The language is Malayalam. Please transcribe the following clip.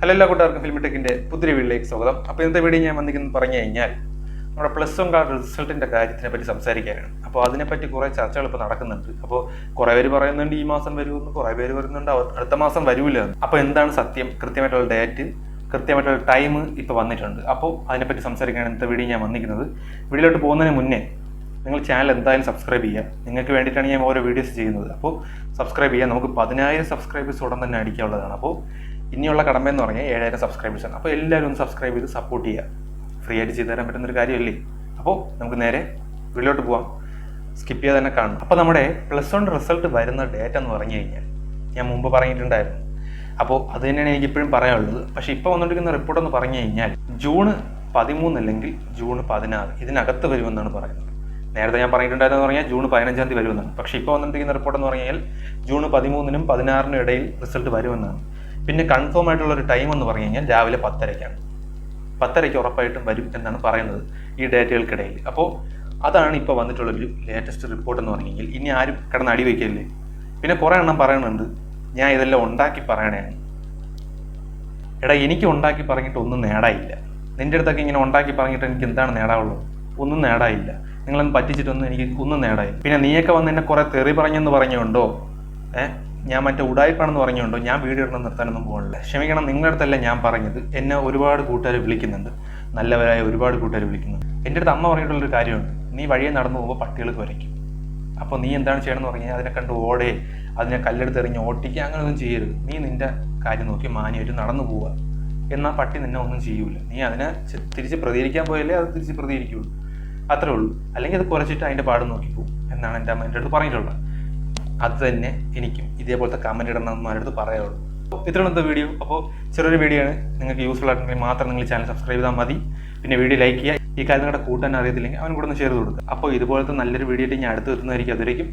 ഹലോ എല്ലാ കൂട്ടുകാർക്കും ഫിലിം ടെക്കിന്റെ പുതിയ വീട്ടിലേക്ക് സ്വാഗതം. അപ്പോൾ ഇന്നത്തെ വീഡിയോ ഞാൻ വന്നിരിക്കുന്നത് പറഞ്ഞു കഴിഞ്ഞാൽ നമ്മുടെ പ്ലസ് വൺ കാർഡ് റിസൾട്ടിന്റെ കാര്യത്തിനെ പറ്റി സംസാരിക്കാനാണ്. അപ്പോൾ അതിനെപ്പറ്റി കുറേ ചർച്ചകൾ ഇപ്പോൾ നടക്കുന്നുണ്ട്. അപ്പോൾ കുറേ പേര് പറയുന്നുണ്ട് ഈ മാസം വരുമെന്ന് കുറേ പേര് പറയുന്നുണ്ട് അടുത്ത മാസം വരൂല അപ്പോൾ എന്താണ് സത്യം? കൃത്യമായിട്ടുള്ള ഡേറ്റ് കൃത്യമായിട്ടുള്ള ടൈം ഇപ്പോൾ വന്നിട്ടുണ്ട്. അപ്പോൾ അതിനെപ്പറ്റി സംസാരിക്കാനാണ് ഇന്നത്തെ വീഡിയോ ഞാൻ വന്നിരിക്കുന്നത്. വീഡിയോയിലോട്ട് പോകുന്നതിന് മുന്നേ നിങ്ങൾ ചാനൽ എന്തായാലും സബ്സ്ക്രൈബ് ചെയ്യുക. നിങ്ങൾക്ക് വേണ്ടിയിട്ടാണ് ഞാൻ ഓരോ വീഡിയോസ് ചെയ്യുന്നത്. അപ്പോൾ സബ്സ്ക്രൈബ് ചെയ്യുക. നമുക്ക് പതിനായിരം സബ്സ്ക്രൈബേഴ്സ് ഉടൻ തന്നെ അടിക്കാനുള്ളതാണ്. അപ്പോൾ ഇനിയുള്ള കടമ എന്ന് പറഞ്ഞാൽ ഏഴായിരം ആണ്. അപ്പോൾ എല്ലാവരും ഒന്ന് സബ്സ്ക്രൈബ് ചെയ്ത് സപ്പോർട്ട് ചെയ്യുക. ഫ്രീ ആയിട്ട് ചെയ്തു തരാൻ പറ്റുന്നൊരു കാര്യമല്ലേ? അപ്പോൾ നമുക്ക് നേരെ വീട്ടിലോട്ട് പോവാം. സ്കിപ്പ് ചെയ്യാതെ തന്നെ കാണും അപ്പോൾ നമ്മുടെ പ്ലസ് വൺ റിസൾട്ട് വരുന്ന ഡേറ്റ് എന്ന് പറഞ്ഞു കഴിഞ്ഞാൽ ഞാൻ മുമ്പ് പറഞ്ഞിട്ടുണ്ടായിരുന്നു. അപ്പോൾ അത് തന്നെയാണ് എനിക്ക് ഇപ്പോഴും പറയാനുള്ളത്. പക്ഷേ ഇപ്പോൾ വന്നുകൊണ്ടിരിക്കുന്ന റിപ്പോർട്ട് എന്ന് പറഞ്ഞു കഴിഞ്ഞാൽ ജൂൺ പതിമൂന്ന് അല്ലെങ്കിൽ ജൂൺ പതിനാറ് ഇതിനകത്ത് വരുമെന്നാണ് പറയുന്നത്. നേരത്തെ ഞാൻ പറഞ്ഞിട്ടുണ്ടായിരുന്നു പറഞ്ഞാൽ ജൂൺ പതിനഞ്ചാം തീയതി വരുമെന്നാണ്. പക്ഷേ ഇപ്പോൾ വന്നിരിക്കുന്ന റിപ്പോർട്ട് എന്ന് പറഞ്ഞാൽ ജൂൺ പതിമൂന്നിനും പതിനാറിനും ഇടയിൽ റിസൾട്ട് വരുമെന്നാണ്. പിന്നെ കൺഫേം ആയിട്ടുള്ള ഒരു ടൈം എന്ന് പറഞ്ഞു കഴിഞ്ഞാൽ രാവിലെ പത്തരയ്ക്കാണ്. പത്തരയ്ക്ക് ഉറപ്പായിട്ടും വരും എന്നാണ് പറയുന്നത് ഈ ഡേറ്റുകൾക്കിടയിൽ. അപ്പോൾ അതാണ് ഇപ്പോൾ വന്നിട്ടുള്ള ഒരു ലേറ്റസ്റ്റ് റിപ്പോർട്ട് എന്ന് പറഞ്ഞു കഴിഞ്ഞാൽ ഇനി ആരും കിടന്ന് അടി വയ്ക്കല്ലേ? പിന്നെ കുറേ എണ്ണം പറയുന്നുണ്ട്. ഞാൻ ഇതെല്ലാം ഉണ്ടാക്കി പറയണേ എടാ എനിക്ക് ഉണ്ടാക്കി പറഞ്ഞിട്ട് ഒന്നും നേടായില്ല. നിന്റെ അടുത്തൊക്കെ ഇങ്ങനെ ഉണ്ടാക്കി പറഞ്ഞിട്ട് എനിക്ക് എന്താണ് നേടാവുള്ളൂ? ഒന്നും നേടായില്ല. നിങ്ങളൊന്ന് പറ്റിച്ചിട്ടൊന്നും എനിക്ക് ഒന്നും നേടായി പിന്നെ നീയൊക്കെ വന്ന് എന്നെ കുറെ തെറി പറഞ്ഞെന്ന് പറഞ്ഞുകൊണ്ടോ? ഏഹ് ഞാൻ മറ്റേ ഉടായ്പാണെന്ന് പറഞ്ഞുകൊണ്ടോ ഞാൻ വീഡിയോ ഇടണം നിർത്താനൊന്നും പോകണില്ല ക്ഷമിക്കണം നിങ്ങളുടെ അടുത്തല്ല ഞാൻ പറഞ്ഞത്. എന്നെ ഒരുപാട് കൂട്ടുകാർ വിളിക്കുന്നുണ്ട്. നല്ലവരായ ഒരുപാട് കൂട്ടുകാർ വിളിക്കുന്നുണ്ട് എന്റെ അടുത്ത് അമ്മ പറഞ്ഞിട്ടുള്ളൊരു കാര്യമുണ്ട്. നീ വഴിയെ നടന്നു പോകുമ്പോൾ പട്ടികൾക്ക് വരയ്ക്കും അപ്പോൾ നീ എന്താണ് ചെയ്യണമെന്ന് പറഞ്ഞാൽ അതിനെ കണ്ട് ഓടേ അതിനെ കല്ലെടുത്ത് എറിഞ്ഞ് ഓട്ടിക്കുക അങ്ങനെയൊന്നും ചെയ്യരുത്. നീ നിന്റെ കാര്യം നോക്കി മാനിയായിട്ട് നടന്നു പോവുക. എന്നാൽ പട്ടി നിന്നെ ഒന്നും ചെയ്യൂല. നീ അതിനെ തിരിച്ച് പ്രതികരിക്കാൻ പോയാലേ അത് തിരിച്ച് പ്രതികരിക്കുള്ളൂ. അത്രേ ഉള്ളൂ. അല്ലെങ്കിൽ അത് കുറച്ചിട്ട് അതിന്റെ പാട് നോക്കി പോകും എന്നാണ് എന്റെ അമ്മ എന്റെ അടുത്ത് പറഞ്ഞിട്ടുള്ളത്. അത് തന്നെ എനിക്കും ഇതേപോലത്തെ കമന്റ് ഇടണമെന്ന് അടുത്ത് പറയാനുള്ളൂ അപ്പോൾ ഇത്രയുള്ള വീഡിയോ അപ്പോൾ ചെറിയൊരു വീഡിയോ ആണ്. നിങ്ങൾക്ക് യൂസ്ഫുൾ ആയിട്ടുണ്ടെങ്കിൽ മാത്രം നിങ്ങൾ ചാനൽ സബ്സ്ക്രൈബ് ചെയ്താൽ മതി. പിന്നെ വീഡിയോ ലൈക്ക് ചെയ്യുക. ഈ കാര്യം നിങ്ങളുടെ കൂട്ടാൻ അറിയത്തില്ലെങ്കിൽ അവൻ കൂടെ ഒന്ന് ഷെയർ കൊടുക്കുക. അപ്പോൾ ഇതുപോലത്തെ നല്ലൊരു വീഡിയോ ഞാൻ അടുത്ത് എത്തുന്നതായിരിക്കും. അതുവരേക്കും